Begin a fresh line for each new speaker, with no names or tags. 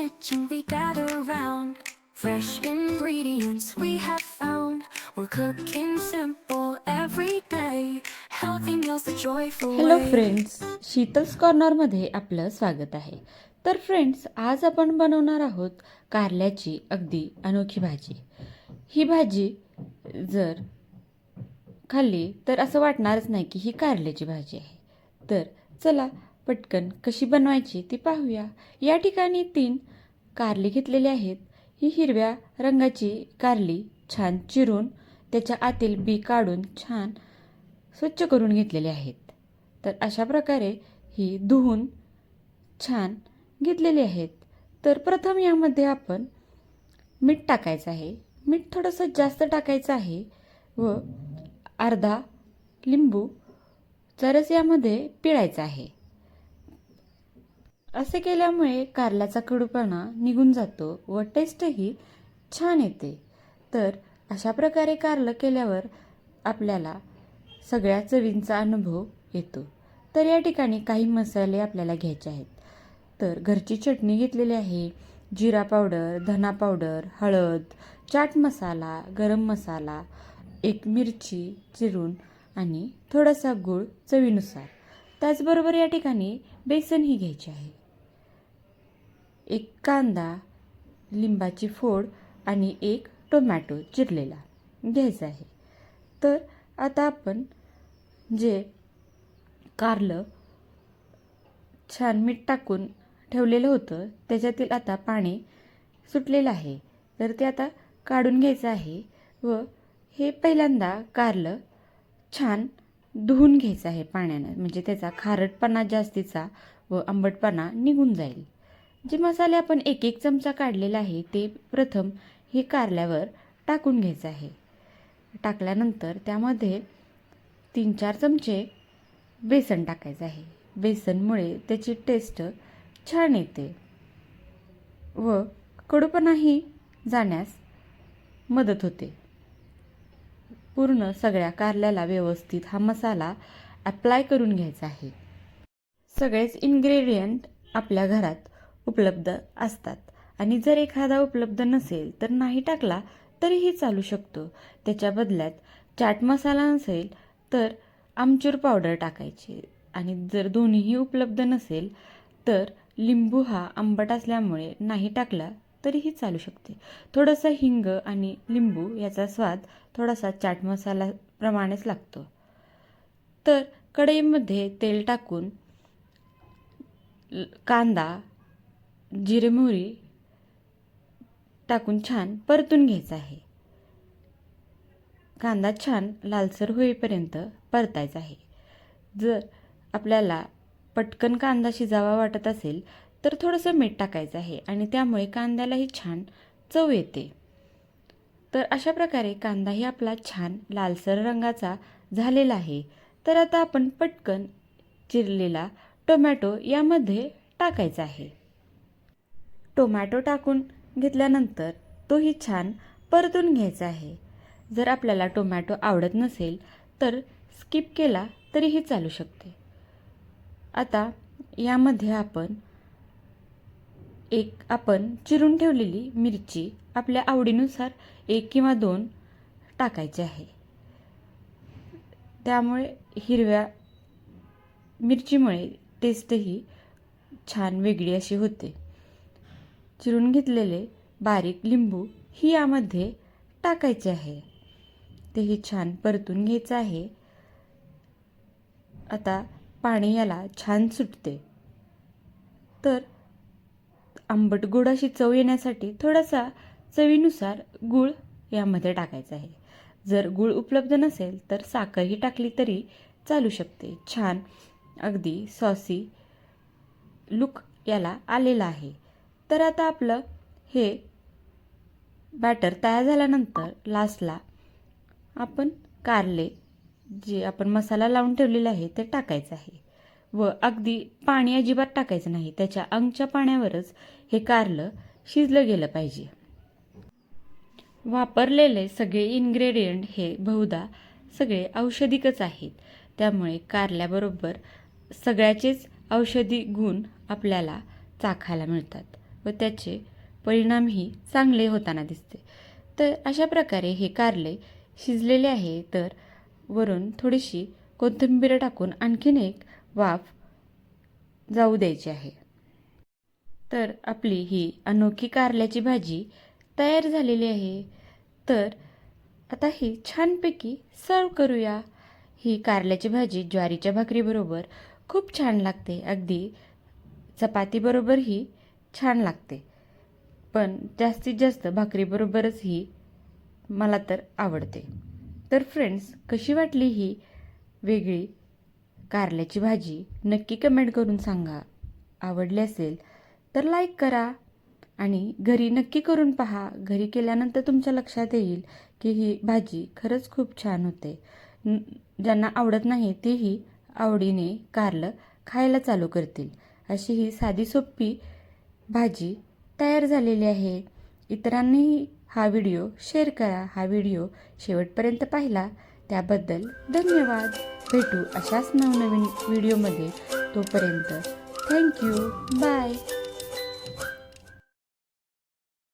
kitchen we gather round. Fresh ingredients we have found. We're cooking simple every day. Healthy meals the joyful
hello
way.
Friends Sheetal's कॉर्नरमध्ये आपलं स्वागत आहे तर friends आज आपण बनवणार आहोत कारल्याची अगदी अनोखी भाजी ही भाजी जर खाल्ली तर असं वाटणारच नाही की ही कारल्याची भाजी आहे तर चला पटकन कशी बनवायची ती पाहूया. या ठिकाणी तीन कारली घेतलेली आहेत. ही हिरव्या रंगाची कारली छान चिरून त्याच्या आतील बी काढून छान स्वच्छ करून घेतलेले आहेत. तर अशा प्रकारे ही धुवून छान घेतलेली आहेत. तर प्रथम यामध्ये आपण मीठ टाकायचं आहे. मीठ थोडंसं जास्त टाकायचं आहे व अर्धा लिंबू चरस यामध्ये पिळायचा आहे. असे केल्यामुळे कारल्याचा कडूपणा निघून जातो व टेस्टही छान येते. तर अशा प्रकारे कारलं केल्यावर आपल्याला सगळ्या चवींचा अनुभव येतो. तर या ठिकाणी काही मसाले आपल्याला घ्यायचे आहेत. तर घरची चटणी घेतलेली आहे. जिरा पावडर धना पावडर हळद चाट मसाला गरम मसाला एक मिरची चिरून आणि थोडासा गूळ चवीनुसार. त्याचबरोबर या ठिकाणी बेसनही घ्यायचे आहे. एक कांदा लिंबाची फोड आणि एक टोमॅटो चिरलेला. घ्यायचा आहे. तर आता आपण जे कारलं छान मीठ टाकून ठेवलेलं होतं त्याच्यातील आता पाणी सुटलेलं आहे. तर ते आता काढून घ्यायचं आहे व हे पहिल्यांदा कारलं छान धुवून घ्यायचं आहे पाण्यानं. म्हणजे त्याचा खारटपणा जास्तीचा व आंबटपणा निघून जाईल. जे मसाले आपण एक एक चमचा काढलेला आहे ते प्रथम हे कारल्यावर टाकून घ्यायचं आहे. टाकल्यानंतर त्यामध्ये तीन चार चमचे बेसन टाकायचं आहे. बेसनमुळे त्याची टेस्ट छान येते व कडूपणाही जाण्यास मदत होते. पूर्ण सगळ्या कारल्याला व्यवस्थित हा मसाला अप्लाय करून घ्यायचा आहे. सगळेच इन्ग्रेडियंट आपल्या घरात उपलब्ध असतात. आणि जर एखादा उपलब्ध नसेल तर नाही टाकला तरीही चालू शकतो. त्याच्या बदल्यात चाट मसाला नसेल तर आमचूर पावडर टाकायची. आणि जर दोन्हीही उपलब्ध नसेल तर लिंबू हा आंबट असल्यामुळे नाही टाकला तरीही चालू शकते. थोडंसं हिंग आणि लिंबू याचा स्वाद थोडासा चाट मसालाप्रमाणेच लागतो. तर कढईमध्ये तेल टाकून कांदा जिरे मोहरी टाकून छान परतून घ्यायचं आहे. कांदा छान लालसर होईपर्यंत परतायचा आहे. जर आपल्याला पटकन कांदा शिजावा वाटत असेल तर थोडंसं मीठ टाकायचं आहे आणि त्यामुळे कांद्यालाही छान चव येते. तर अशा प्रकारे कांदाही आपला छान लालसर रंगाचा झालेला आहे. तर आता आपण पटकन चिरलेला टोमॅटो यामध्ये टाकायचा आहे. टोमॅटो टाकून घेतल्यानंतर तोही छान परतून घ्यायचा आहे. जर आपल्याला टोमॅटो आवडत नसेल तर स्किप केला तरीही चालू शकते. आता यामध्ये आपण एक आपण चिरून ठेवलेली मिरची आपल्या आवडीनुसार एक किंवा दोन टाकायची आहे. त्यामुळे हिरव्या मिरचीमुळे टेस्टही छान वेगळी अशी होते. चिरून घेतलेले बारीक लिंबू ही यामध्ये टाकायचे आहे. तेही छान परतून घ्यायचं आहे. आता पाणी याला छान सुटते. तर आंबट गोड अशी चव येण्यासाठी थोडासा चवीनुसार गूळ यामध्ये टाकायचा आहे. जर गूळ उपलब्ध नसेल तर साखरही टाकली तरी चालू शकते. छान अगदी सॉसी लुक याला आलेला आहे. तर आता आपलं हे बॅटर तयार झाल्यानंतर लास्टला आपण कारले जे आपण मसाला लावून ठेवलेला आहे ते टाकायचं आहे. व अगदी पाणी अजिबात टाकायचं नाही. त्याच्या अंगच्या पाण्यावरच हे कारलं शिजलं गेलं पाहिजे. वापरलेले सगळे इन्ग्रेडियंट हे बहुधा सगळे औषधिकच आहेत. त्यामुळे कारल्याबरोबर सगळ्याचेच औषधी गुण आपल्याला चाखायला मिळतात. व त्याचे परिणामही चांगले होताना दिसते. तर अशा प्रकारे हे कारले शिजलेले आहे. तर वरून थोडीशी कोथिंबीर टाकून आणखीन एक वाफ जाऊ द्यायची आहे. तर आपली ही अनोखी कारल्याची भाजी तयार झालेली आहे. तर आता ही छानपैकी सर्व करूया. ही कारल्याची भाजी ज्वारीच्या भाकरीबरोबर खूप छान लागते. अगदी चपातीबरोबरही छान लागते. पण जास्तीत जास्त भाकरीबरोबरच ही मला तर आवडते. तर फ्रेंड्स कशी वाटली ही वेगळी कारल्याची भाजी? नक्की कमेंट करून सांगा. आवडली असेल तर लाईक करा आणि घरी नक्की करून पहा. घरी केल्यानंतर तुमच्या लक्षात येईल की ही भाजी खरंच खूप छान होते. ज्यांना आवडत नाही तेही आवडीने कारलं खायला चालू करतील. अशी ही साधी सोपी भाजी तयार झालेली आहे. इतरांनीही हा व्हिडिओ शेअर करा. हा व्हिडिओ शेवटपर्यंत पाहिला. त्याबद्दल धन्यवाद. भेटू अशाच नवनवीन व्हिडिओमध्ये. तोपर्यंत थँक्यू. बाय.